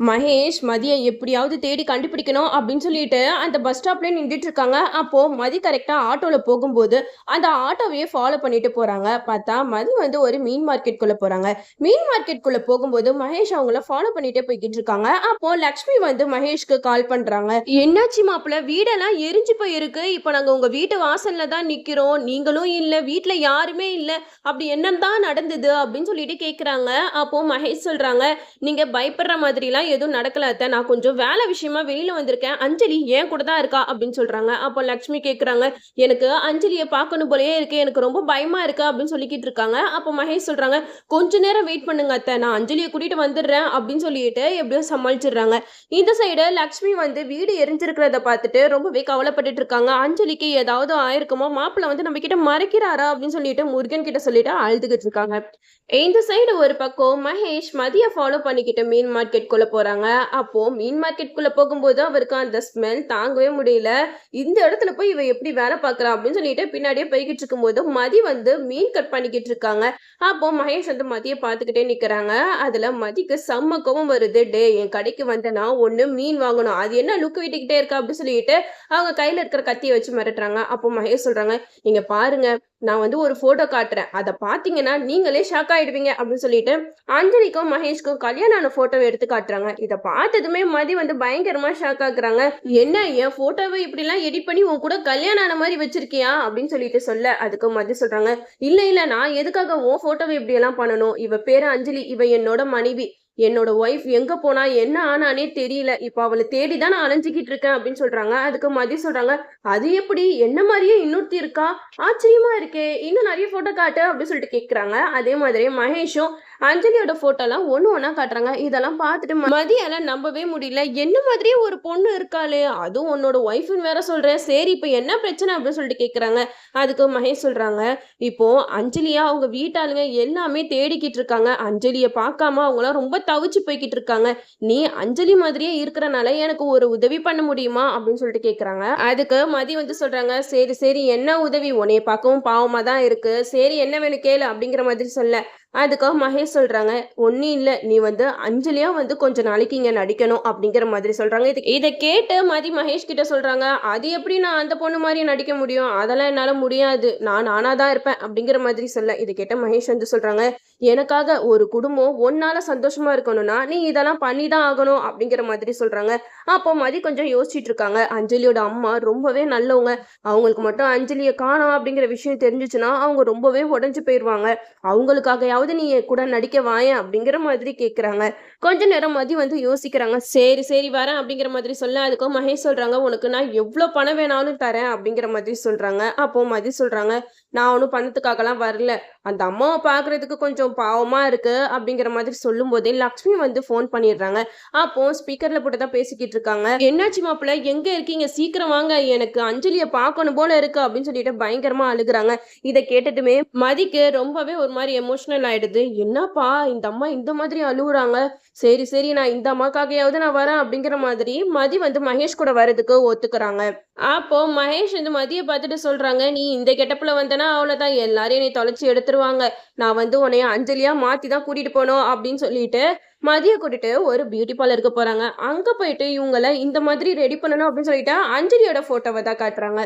மகேஷ் மதியை எப்படியாவது தேடி கண்டுபிடிக்கணும் அப்படின்னு சொல்லிட்டு அந்த பஸ் ஸ்டாப்லேயே நின்றுட்டு இருக்காங்க. அப்போ மதி கரெக்டாக ஆட்டோவில் போகும்போது அந்த ஆட்டோவையே ஃபாலோ பண்ணிட்டு போகிறாங்க பார்த்தா மதி வந்து ஒரு மீன் மார்க்கெட்குள்ளே போகிறாங்க மீன் மார்க்கெட்குள்ளே போகும்போது மகேஷ் அவங்கள ஃபாலோ பண்ணிட்டே போய்கிட்டு இருக்காங்க. அப்போ லக்ஷ்மி வந்து மகேஷ்க்கு கால் பண்ணுறாங்க என்னாச்சு மாப்பிள்ள? வீடெல்லாம் எரிஞ்சு போயிருக்கு. இப்போ நாங்கள் உங்கள் வீட்டு வாசல்ல தான் நிற்கிறோம் நீங்களும் இல்லை வீட்டில் யாருமே இல்லை. அப்படி என்னதான் நடந்தது அப்படின்னு சொல்லிட்டு கேட்குறாங்க அப்போ மகேஷ் சொல்கிறாங்க நீங்கள் பயப்படுற மாதிரிலாம் எதுவும் நடக்கல அத்தை. நான் கொஞ்சம் வேலை விஷயமா வெளியில வந்திருக்கேன். அஞ்சலி ஏன் கூட தான் இருக்கா அப்படின்னு சொல்றாங்க. அப்போ லக்ஷ்மி கேட்குறாங்க எனக்கு அஞ்சலியை பார்க்கணும் போலயே இருக்கு. எனக்கு ரொம்ப பயமா இருக்கு அப்படின்னு சொல்லிக்கிட்டு இருக்காங்க. அப்போ மகேஷ் சொல்றாங்க கொஞ்ச நேரம் வெயிட் பண்ணுங்க அத்தை. நான் அஞ்சலியை கூட்டிட்டு வந்துடுறேன். அப்படின்னு சொல்லிட்டு எப்படியோ சமாளிச்சிடுறாங்க. இந்த சைடு லக்ஷ்மி வந்து வீடு எரிஞ்சிருக்கிறத பார்த்துட்டு ரொம்பவே கவலைப்பட்டுட்டு இருக்காங்க. அஞ்சலிக்கு ஏதாவது ஆயிருக்குமோ மாப்பிள்ள வந்து நம்ம கிட்ட மறைக்கிறாரா அப்படின்னு சொல்லிட்டு முருகன் கிட்ட சொல்லிட்டு அழுதுகிட்டு இருக்காங்க. இந்த சைடு ஒரு பக்கம் மகேஷ் மதிய ஃபாலோ பண்ணிக்கிட்ட மீன் மார்க்கெட் மார்க்கெட்குள்ள போறாங்க. அப்போ மீன் மார்க்கெட்குள்ளே போகும்போது அவருக்கு அந்த ஸ்மெல் தாங்கவே முடியல. இந்த இடத்துல போய் இவ எப்படி வேலை பார்க்கறா அப்படின்னு சொல்லிட்டு பின்னாடியே போய்கிட்டு இருக்கும்போது மதி வந்து மீன் கட் பண்ணிக்கிட்டு இருக்காங்க. அப்போ மகேஷ் வந்து மதியை பார்த்துக்கிட்டே நிக்கிறாங்க. அதுல மதிக்கு செம்ம கோபம் வருது. டே என் கடைக்கு வந்தேன்னா ஒண்ணு மீன் வாங்கணும். அது என்ன லுக்கு விட்டுக்கிட்டே இருக்கா? அப்படின்னு சொல்லிட்டு அவங்க கையில இருக்கிற கத்தியை வச்சு மிரட்டுறாங்க. அப்போ மகேஷ் சொல்றாங்க நீங்க பாருங்க நான் வந்து ஒரு போட்டோ காட்டுறேன். அதை பார்த்தீங்கன்னா நீங்களே ஷாக் ஆயிடுவீங்க. அப்படின்னு சொல்லிட்டு அஞ்சலிக்கும் மகேஷ்க்கும் கல்யாணம் ஆன போட்டோவை எடுத்து காட்டுறாங்க. இதை பார்த்ததுமே மதி வந்து பயங்கரமா ஷாக் ஆகுறாங்க. என்ன என் போட்டோவை இப்படிலாம் எடிட் பண்ணி உன் கூட கல்யாணம் ஆன மாதிரி வச்சிருக்கியா? அப்படின்னு சொல்லிட்டு சொல்ல. அதுக்கு மதி சொல்றாங்க. இல்ல இல்ல நான் எதுக்காக உன் போட்டோவை இப்படி எல்லாம் பண்ணணும்? இவ பேரு அஞ்சலி இவ என்னோட மனைவி. என்னோட ஒய்ஃப் எங்க போனா என்ன ஆனானே தெரியல. இப்போ அவளை தேடி தான் நான் அலைஞ்சிக்கிட்டு இருக்கேன். அப்படின்னு சொல்றாங்க. அதுக்கு மதி சொல்றாங்க. அது எப்படி? என்ன மாதிரியே இன்னொருத்தி இருக்கா? ஆச்சரியமா இருக்கே. இன்னும் நிறைய போட்டோ காட்டு. அப்படின்னு சொல்லிட்டு கேக்குறாங்க. அதே மாதிரி மகேஷும் அஞ்சலியோட போட்டோலாம் ஒன்று ஒன்றா காட்டுறாங்க. இதெல்லாம் பார்த்துட்டு மதியால நம்பவே முடியல. என்ன மாதிரியே ஒரு பொண்ணு இருக்காளே? அதுவும் உன்னோட ஒய்ஃப்னு வேற சொல்கிறேன் சரி இப்போ என்ன பிரச்சனை அப்படின்னு சொல்லிட்டு கேட்குறாங்க அதுக்கு மகேஷ் சொல்கிறாங்க இப்போ அஞ்சலியா அவங்க வீட்டாளுங்க எல்லாமே தேடிக்கிட்டு இருக்காங்க. அஞ்சலியை பார்க்காம அவங்களாம் ரொம்ப தவிச்சு போய்கிட்டு இருக்காங்க. நீ அஞ்சலி மாதிரியே இருக்கிறனால எனக்கு ஒரு உதவி பண்ண முடியுமா? அப்படின்னு சொல்லிட்டு கேட்குறாங்க அதுக்கு மதி வந்து சொல்கிறாங்க சரி சரி என்ன உதவி? உன்னைய பார்க்கவும் பாவமாக தான் இருக்குது சரி என்ன வேணும் கேளு அப்படிங்கிற மாதிரி சொல்ல. அதுக்காக மகேஷ் சொல்றாங்க ஒன்றும் இல்லை. நீ வந்து அஞ்சலியா வந்து கொஞ்ச நாளைக்கு இங்க நடிக்கணும் அப்படிங்கிற மாதிரி சொல்றாங்க. இது இதை கேட்டு மதி மகேஷ் கிட்ட சொல்றாங்க அது எப்படி நான் அந்த பொண்ணு மாதிரி நடிக்க முடியும்? அதெல்லாம் என்னால முடியாது. நான் நானாக தான் இருப்பேன் அப்படிங்கிற மாதிரி சொல்ல இதை கேட்ட மகேஷ் வந்து சொல்றாங்க எனக்காக ஒரு குடும்பம் ஒன்னால சந்தோஷமா இருக்கணும்னா நீ இதெல்லாம் பண்ணி தான் ஆகணும் அப்படிங்கிற மாதிரி சொல்றாங்க. அப்போ மதி கொஞ்சம் யோசிச்சுட்டு இருக்காங்க. அஞ்சலியோட அம்மா ரொம்பவே நல்லவங்க. அவங்களுக்கு மட்டும் அஞ்சலியை காணோம் அப்படிங்கிற விஷயம் தெரிஞ்சுச்சுன்னா அவங்க ரொம்பவே உடஞ்சு போயிடுவாங்க அவங்களுக்காகயாவது நீ என் கூட நடிக்க வாயேன் அப்படிங்கிற மாதிரி கேட்குறாங்க கொஞ்ச நேரம் மதி வந்து யோசிக்கிறாங்க. சரி சரி வரேன் அப்படிங்கிற மாதிரி சொல்ல அதுக்கும் மகேஷ் சொல்றாங்க உனக்கு நான் எவ்வளோ பணம் வேணாலும் தரேன் அப்படிங்கிற மாதிரி சொல்றாங்க. அப்போ மதி சொல்றாங்க நான் ஒன்றும் பணத்துக்காகலாம் வரல. அந்த அம்மாவை பார்க்கறதுக்கு கொஞ்சம் பாவமாக இருக்குது அப்படிங்கிற மாதிரி சொல்லும் போதே லக்ஷ்மி வந்து ஃபோன் பண்ணிடுறாங்க. அப்போ ஸ்பீக்கரில் போட்டு தான் பேசிக்கிட்டு இருக்காங்க. என்னாச்சு மாப்பிள்ள? எங்கே இருக்கீங்க? சீக்கிரம் வாங்க. எனக்கு அஞ்சலியை பார்க்கணும் போல இருக்கு அப்படின்னு சொல்லிட்டு பயங்கரமாக அழுகுறாங்க. இதை கேட்டுட்டுமே மதிக்கு ரொம்பவே ஒரு மாதிரி எமோஷனல் ஆயிடுது. என்னப்பா இந்த அம்மா இந்த மாதிரி அழுகுறாங்க. சரி சரி நான் இந்த அம்மாக்காகையாவது நான் வரேன் அப்படிங்கிற மாதிரி மதி வந்து மகேஷ் கூட வர்றதுக்கு ஒத்துக்கிறாங்க. அப்போ மகேஷ் வந்து மதியை பார்த்துட்டு சொல்றாங்க நீ இந்த கெட்டப்பில் வந்தனா அவ்வளவுதான். எல்லாரையும் நீ தொலைச்சி எடுத்துருவாங்க. நான் வந்து உன்னைய அஞ்சலியா மாத்தி தான் கூட்டிட்டு போனோம் அப்படின்னு சொல்லிட்டு மதிய கூட்டிட்டு ஒரு பியூட்டி பார்லருக்கு போறாங்க. அங்க போயிட்டு இவங்கள இந்த மாதிரி ரெடி பண்ணணும் அப்படின்னு சொல்லிட்டு அஞ்சலியோட போட்டோவை தான் காட்டுறாங்க.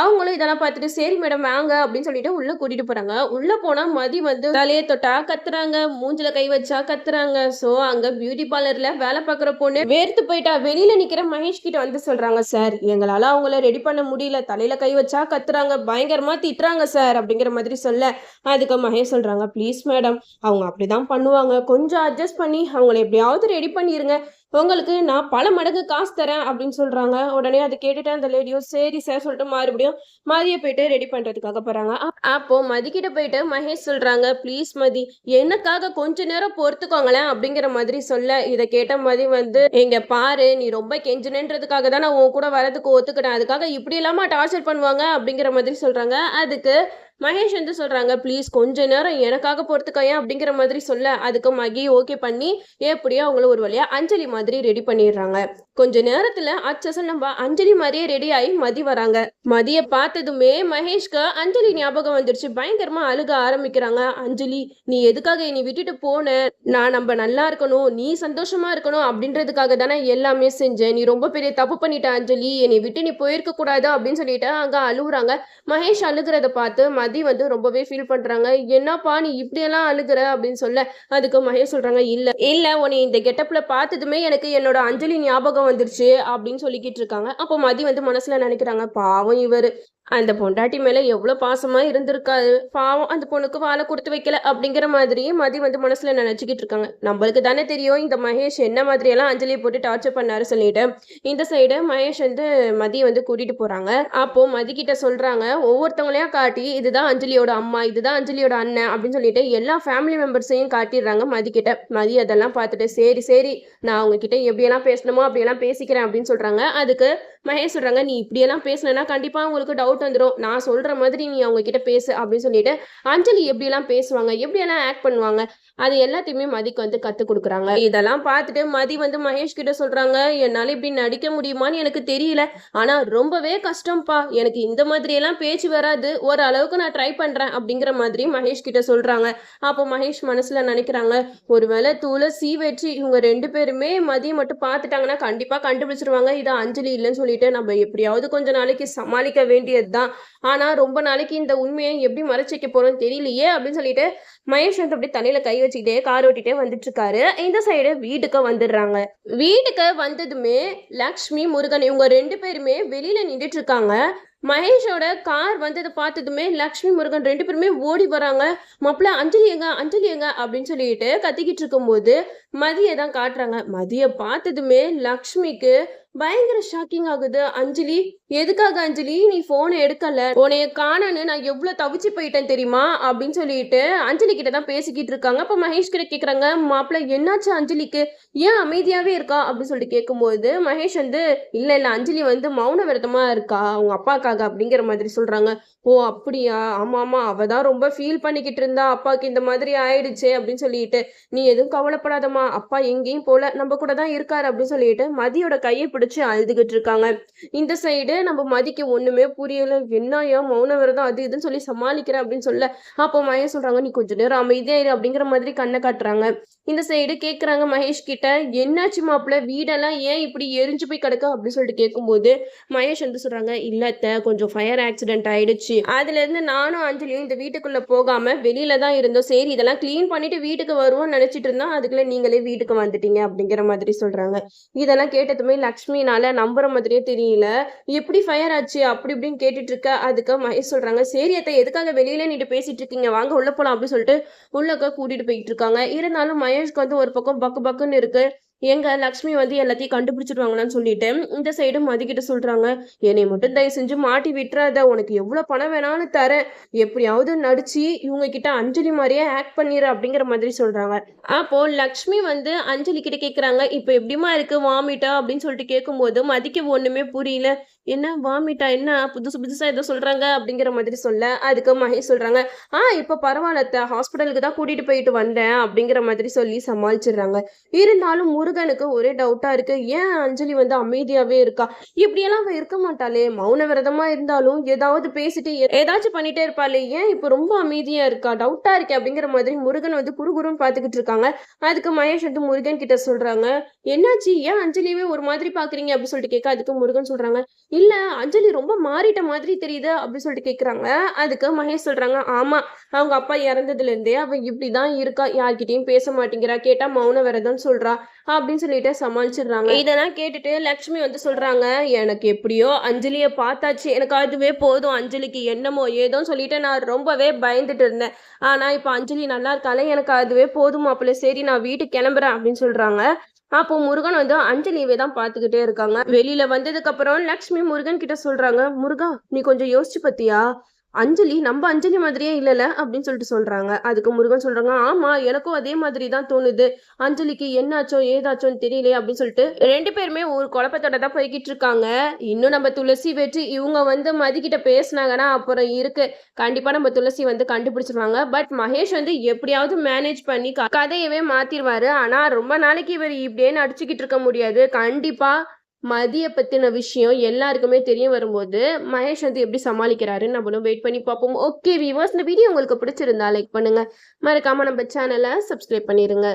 அவங்களும் இதெல்லாம் பார்த்துட்டு சரி மேடம் வாங்க அப்படின்னு சொல்லிட்டு உள்ள கூட்டிட்டு போறாங்க. உள்ள போனா மதி வந்து தலையை தொட்டா கத்துறாங்க மூஞ்சில கை வச்சா கத்துறாங்க. சோ அங்க பியூட்டி பார்லர்ல வேலை பார்க்குற பொண்ணு வேர்த்து போயிட்டா. வெளியில நிக்கிற மகேஷ் கிட்ட வந்து சொல்றாங்க சார் எங்களால அவங்கள ரெடி பண்ண முடியல. தலையில கை வச்சா கத்துறாங்க பயங்கரமா திட்டுறாங்க சார் அப்படிங்கிற மாதிரி சொல்ல. அதுக்கு மகேஷ் சொல்றாங்க ப்ளீஸ் மேடம் அவங்க அப்படிதான் பண்ணுவாங்க. கொஞ்சம் அட்ஜஸ்ட் பண்ணி அவங்கள எப்படியாவது ரெடி பண்ணிருங்க. உங்களுக்கு நான் பல மடங்கு காசு தரேன் அப்படின்னு சொல்கிறாங்க உடனே அதை கேட்டுட்டு அந்த லேடியோ சரி சார் சொல்லிட்டு மறுபடியும் மதியை போயிட்டு ரெடி பண்ணுறதுக்காக போகிறாங்க அப்போது அப்போ மதிக்கிட்ட போயிட்டு மகேஷ் சொல்கிறாங்க ப்ளீஸ் மதி எனக்காக கொஞ்ச நேரம் பொறுத்துக்கோங்களேன் அப்படிங்கிற மாதிரி சொல்ல இதை கேட்ட மதி வந்து எங்க பாரு நீ ரொம்ப கெஞ்சினன்றதுக்காக தான் நான் உன் கூட வரதுக்கு ஒத்துக்கிட்டேன். அதுக்காக இப்படி இல்லாமல் டார்ச்சர் பண்ணுவாங்க அப்படிங்கிற மாதிரி சொல்கிறாங்க அதுக்கு மகேஷ் வந்து சொல்றாங்க ப்ளீஸ் கொஞ்ச நேரம் எனக்காக பொறுத்துக்கையா அப்படிங்கிற மாதிரி சொல்ல அதுக்கு மகி ஓகே பண்ணி எப்படியோ அவங்கள ஒரு வழியா அஞ்சலி மாதிரி ரெடி பண்ணிடுறாங்க. கொஞ்ச நேரத்துல அச்சசல் நம்ம அஞ்சலி மாதிரியே ரெடி ஆகி மதி வராங்க. மதிய பார்த்ததுமே மகேஷ்க்கு அஞ்சலி ஞாபகம் வந்துருச்சு. பயங்கரமா அழுக ஆரம்பிக்கிறாங்க. அஞ்சலி நீ எதுக்காக என்னை விட்டுட்டு போன? நான் நம்ம நல்லா இருக்கணும் நீ சந்தோஷமா இருக்கணும் அப்படின்றதுக்காக தானே எல்லாமே செஞ்சேன் நீ ரொம்ப பெரிய தப்பு பண்ணிட்ட அஞ்சலி. என்னை விட்டு நீ போயிருக்க கூடாது அப்படின்னு சொல்லிட்டு அங்க அழுகுறாங்க. மகேஷ் அழுகிறத பார்த்து மதி வந்து ரொம்பவே ஃபீல் பண்றாங்க. என்னப்பா நீ இப்படியெல்லாம் அழுகுற அப்படின்னு சொல்ல. அதுக்கு மகேஷ் சொல்றாங்க இல்ல இல்ல உன்னை இந்த கெட்டப்ல பார்த்ததுமே எனக்கு என்னோட அஞ்சலி ஞாபகம் வந்துருச்சு அப்படின்னு சொல்லிக்கிட்டு இருக்காங்க. அப்போ மதி வந்து மனசுல நினைக்கிறாங்க. பாவம் இவரு. அந்த பொண்டாட்டி மேல எவ்வளவு பாசமா இருந்திருக்காரு. பாவம் அந்த பொண்ணுக்கு வாழை கொடுத்து வைக்கல அப்படிங்கிற மாதிரியே மதி வந்து மனசுல நினைச்சுக்கிட்டு இருக்காங்க. நம்மளுக்கு தானே தெரியும் இந்த மகேஷ் என்ன மாதிரி எல்லாம் அஞ்சலியை போட்டு டார்ச்சர் பண்ணாரு சொல்லிட்டு. இந்த சைடு மகேஷ் வந்து மதியை வந்து கூட்டிட்டு போறாங்க. அப்போ மதி கிட்ட சொல்றாங்க ஒவ்வொருத்தவங்களையும் காட்டி இதுதான் அஞ்சலியோட அம்மா இதுதான் அஞ்சலியோட அண்ணன் அப்படின்னு சொல்லிட்டு எல்லா ஃபேமிலி மெம்பர்ஸையும் காட்டிடுறாங்க மதி கிட்ட. மதி அதெல்லாம் பார்த்துட்டு சரி சரி நான் அவங்க கிட்ட எப்படியெல்லாம் பேசணுமோ அப்படியெல்லாம் பேசிக்கிறேன் அப்படின்னு சொல்றாங்க. அதுக்கு மகேஷ் சொல்றாங்க நீ இப்படியெல்லாம் பேசினா கண்டிப்பா உங்களுக்கு டவுட் வந்துடும் நான் சொல்ற மாதிரி நீ அவங்க கிட்ட பேசு அப்படின்னு சொல்லிட்டு அஞ்சலி எப்படியெல்லாம் பேசுவாங்க? எப்படியெல்லாம் ஆக்ட் பண்ணுவாங்க? அது எல்லாத்தையுமே மதிக்கு வந்து கற்றுக் கொடுக்குறாங்க. இதெல்லாம் பார்த்துட்டு மதி வந்து மகேஷ் கிட்ட சொல்றாங்க என்னால் இப்படி நடிக்க முடியுமான்னு எனக்கு தெரியல. ஆனால் ரொம்பவே கஷ்டம்ப்பா. எனக்கு இந்த மாதிரி எல்லாம் பேச்சு வராது. ஓரளவுக்கு நான் ட்ரை பண்ணுறேன் அப்படிங்கிற மாதிரி மகேஷ் கிட்ட சொல்றாங்க. அப்போ மகேஷ் மனசுல நினைக்கிறாங்க ஒருவேளை துளசி வெற்றி இவங்க ரெண்டு பேருமே மதியம் மட்டும் பார்த்துட்டாங்கன்னா கண்டிப்பாக கண்டுபிடிச்சிருவாங்க. இது அஞ்சலி இல்லைன்னு சொல்லிட்டு நம்ம எப்படியாவது கொஞ்ச நாளைக்கு சமாளிக்க வேண்டியது தான் ஆனால் ரொம்ப நாளைக்கு இந்த உண்மையை எப்படி மறைச்சிக்க போகிறோம்னு போறோம்னு தெரியலையே அப்படின்னு சொல்லிட்டு மகேஷ் வந்து அப்படியே தலையில கை வச்சுக்கிட்டே கார் ஓட்டிட்டே வந்துட்டு இருக்காரு இந்த சைடு வீட்டுக்கு வந்துடுறாங்க. வீட்டுக்கு வந்ததுமே லக்ஷ்மி முருகன் இவங்க ரெண்டு பேருமே வெளியில நின்றுட்டு இருக்காங்க மகேஷோட கார் வந்ததை பார்த்ததுமே லக்ஷ்மி முருகன் ரெண்டு பேருமே ஓடி வராங்க. மாப்பிள்ள அஞ்சலி எங்க? அஞ்சலி எங்க? அப்படின்னு சொல்லிட்டு கத்திக்கிட்டு இருக்கும்போது மதியை தான் காட்டுறாங்க. மதியை பார்த்ததுமே லக்ஷ்மிக்கு பயங்கர ஷாக்கிங் ஆகுது. அஞ்சலி எதுக்காக அஞ்சலி? நீ போனை எடுக்கல. உனைய காணன்னு நான் எவ்வளவு தவிச்சு போயிட்டேன் தெரியுமா? அப்படின்னு சொல்லிட்டு அஞ்சலி கிட்ட தான் பேசிக்கிட்டு இருக்காங்க. அப்ப மகேஷ் கிட்ட கேக்குறாங்க மாப்பிள்ள என்னாச்சு அஞ்சலிக்கு? ஏன் அமைதியாவே இருக்கா? அப்படின்னு சொல்லிட்டு கேட்கும்போது மகேஷ் வந்து இல்ல இல்ல அஞ்சலி வந்து மௌன விரதமா இருக்கா? அவங்க அப்பாக்காக அப்படிங்கிற மாதிரி சொல்கிறாங்க ஓ அப்படியா? ஆமா ஆமா அவள் தான் ரொம்ப ஃபீல் பண்ணிக்கிட்டு இருந்தா. அப்பாவுக்கு இந்த மாதிரி ஆயிடுச்சு அப்படின்னு சொல்லிட்டு. நீ எதுவும் கவலைப்படாதம்மா. அப்பா எங்கேயும் போல. நம்ம கூட தான் இருக்காரு அப்படின்னு சொல்லிட்டு மதியோட கையை பிடிச்சி அழுதுகிட்டு இருக்காங்க. இந்த சைடு நம்ம மதிக்கு ஒன்றுமே புரியல. என்னையா மௌன விரதம் அது இதுன்னு சொல்லி சமாளிக்கிறேன் அப்படின்னு சொல்ல. அப்போ மகேஷ் சொல்கிறாங்க நீ கொஞ்ச நேரம் அமைதியா இரு அப்படிங்கிற மாதிரி கண்ணை காட்டுறாங்க. இந்த சைடு கேட்குறாங்க மகேஷ் கிட்ட என்னாச்சு மாப்பிள்ள வீடெல்லாம் ஏன் இப்படி எரிஞ்சு போய் கிடக்கு? அப்படின்னு சொல்லிட்டு கேட்கும்போது மகேஷ் வந்து சொல்கிறாங்க இல்லத்த கொஞ்சம் ஃபயர் ஆக்சிடென்ட் ஆயிடுச்சு. அதுல இருந்து நானும் அஞ்சலியும் இந்த வீட்டுக்குள்ள போகாம வெளியில தான் இருந்தோம். சரி இதெல்லாம் கிளீன் பண்ணிட்டு வீட்டுக்கு வருவோம்னு நினைச்சிட்டு இருந்தோம். அதுக்குள்ள நீங்களே வீட்டுக்கு வந்துட்டீங்க அப்படிங்கிற மாதிரி சொல்றாங்க. இதெல்லாம் கேட்டதுமே லக்ஷ்மினால நம்புற மாதிரியே தெரியல. எப்படி ஃபயர் ஆச்சு? அப்படி இப்படின்னு கேட்டுட்டு இருக்க அதுக்கு மகேஷ் சொல்றாங்க சரி அத்தை எதுக்காக வெளியில நின்று பேசிட்டு இருக்கீங்க? வாங்க உள்ள போலாம் அப்படின்னு சொல்லிட்டு உள்ளக்க கூட்டிட்டு போயிட்டு இருக்காங்க. இருந்தாலும் மகேஷ்க்கு வந்து ஒரு பக்கம் பக்கு பக்குன்னு இருக்கு. எங்க லக்ஷ்மி வந்து எல்லாத்தையும் கண்டுபிடிச்சிடுவாங்களான்னு சொல்லிட்டு இந்த சைடு மதிக்கிட்ட சொல்றாங்க. என்னை மட்டும் தயவு செஞ்சு மாட்டி விட்டுறாத. உனக்கு எவ்வளவு பணம் வேணாலும் தரேன். எப்படியாவது நடிச்சு இவங்க கிட்ட அஞ்சலி மாதிரியே ஆக்ட் பண்ணிடு அப்படிங்கிற மாதிரி சொல்றாங்க. அப்போ லக்ஷ்மி வந்து அஞ்சலி கிட்ட கேக்குறாங்க. இப்போ எப்படிமா இருக்கு? வாமிட்டா அப்படின்னு சொல்லிட்டு கேட்கும்போது மதிக்க ஒண்ணுமே புரியல. என்ன வாமிட்டா என்ன புதுசு புதுசா ஏதோ சொல்றாங்க அப்படிங்கிற மாதிரி சொல்ல அதுக்கு மகேஷ் சொல்றாங்க ஆ இப்போ பரவாயில்ல ஹாஸ்பிட்டலுக்கு தான் கூட்டிட்டு போயிட்டு வந்தேன் அப்படிங்கிற மாதிரி சொல்லி சமாளிச்சிடுறாங்க. இருந்தாலும் முருகனுக்கு ஒரே டவுட்டா இருக்கு ஏன் அஞ்சலி வந்து அமைதியாவே இருக்கா? இப்படியெல்லாம் அவ இருக்க மாட்டாளே மௌன விரதமா இருந்தாலும் ஏதாவது பேசிட்டு ஏதாச்சும் பண்ணிட்டே இருப்பாளே ஏன் இப்போ ரொம்ப அமைதியா இருக்கா டவுட்டா இருக்கே? அப்படிங்கிற மாதிரி முருகன் வந்து குறுகுறுன்னு பாத்துக்கிட்டு இருக்காங்க. அதுக்கு மகேஷ் வந்து முருகன் கிட்ட சொல்றாங்க என்னாச்சு ஏன் அஞ்சலியவே ஒரு மாதிரி பாக்குறீங்க? அப்படின்னு சொல்லிட்டு கேட்க அதுக்கு முருகன் சொல்றாங்க இல்ல அஞ்சலி ரொம்ப மாறிட்ட மாதிரி தெரியுது அப்படின்னு சொல்லிட்டு கேக்குறாங்க. அதுக்கு மகேஷ் சொல்றாங்க ஆமா அவங்க அப்பா இறந்ததுல இருந்தே இப்படி இப்படிதான் இருக்கா. யார்கிட்டயும் பேச மாட்டேங்கிறா. கேட்டா மௌன விரதம் சொல்றா. அப்படின்னு சொல்லிட்டு சமாளிச்சிடுறாங்க. இதெல்லாம் கேட்டுட்டு லக்ஷ்மி வந்து சொல்றாங்க எனக்கு எப்படியோ அஞ்சலிய பார்த்தாச்சு. எனக்கு அதுவே போதும். அஞ்சலிக்கு என்னமோ ஏதோ சொல்லிட்டு நான் ரொம்பவே பயந்துட்டு இருந்தேன். ஆனா இப்ப அஞ்சலி நல்லா இருக்காளே. எனக்கு அதுவே போதும் மாப்பிள்ள. சரி நான் வீட்டுக்கு கிளம்புறேன் அப்படின்னு சொல்றாங்க. அப்போ முருகன் வந்து அஞ்சலியவே தான் பார்த்துக்கிட்டே இருக்காங்க. வெளியில வந்ததுக்கு அப்புறம் லக்ஷ்மி முருகன் கிட்ட சொல்றாங்க முருகா நீ கொஞ்சம் யோசிச்சு பத்தியா அஞ்சலி நம்ம அஞ்சலி மாதிரியே இல்லைல்ல அப்படின்னு சொல்லிட்டு சொல்றாங்க. அதுக்கு முருகன் சொல்றாங்க ஆமா எனக்கும் அதே மாதிரி தான் தோணுது. அஞ்சலிக்கு என்னாச்சோ ஏதாச்சோன்னு தெரியலையே அப்படின்னு சொல்லிட்டு ரெண்டு பேருமே ஒரு குழப்பத்தோட தான் போய்கிட்டு இருக்காங்க. இன்னும் நம்ம துளசி வெற்றி இவங்க வந்து மதிக்கிட்ட பேசினாங்கன்னா அப்புறம் இருக்கு. கண்டிப்பா நம்ம துளசி வந்து கண்டுபிடிச்சிருவாங்க. பட் மகேஷ் வந்து எப்படியாவது மேனேஜ் பண்ணி க- கதையவே மாத்திருவாரு. ஆனா ரொம்ப நாளைக்கு இவர் இப்படியே நடிச்சுக்கிட்டு இருக்க முடியாது. கண்டிப்பா மதியை பற்றின விஷயம் எல்லாருக்குமே தெரிய வரும்போது மகேஷ் வந்து எப்படி சமாளிக்கிறாருன்னு நம்மளும் வெயிட் பண்ணி பார்ப்போம். ஓகே வியூவர்ஸ் இந்த வீடியோ உங்களுக்கு பிடிச்சிருந்தா லைக் பண்ணுங்கள் மறக்காமல் நம்ம சேனலை சப்ஸ்கிரைப் பண்ணிடுங்க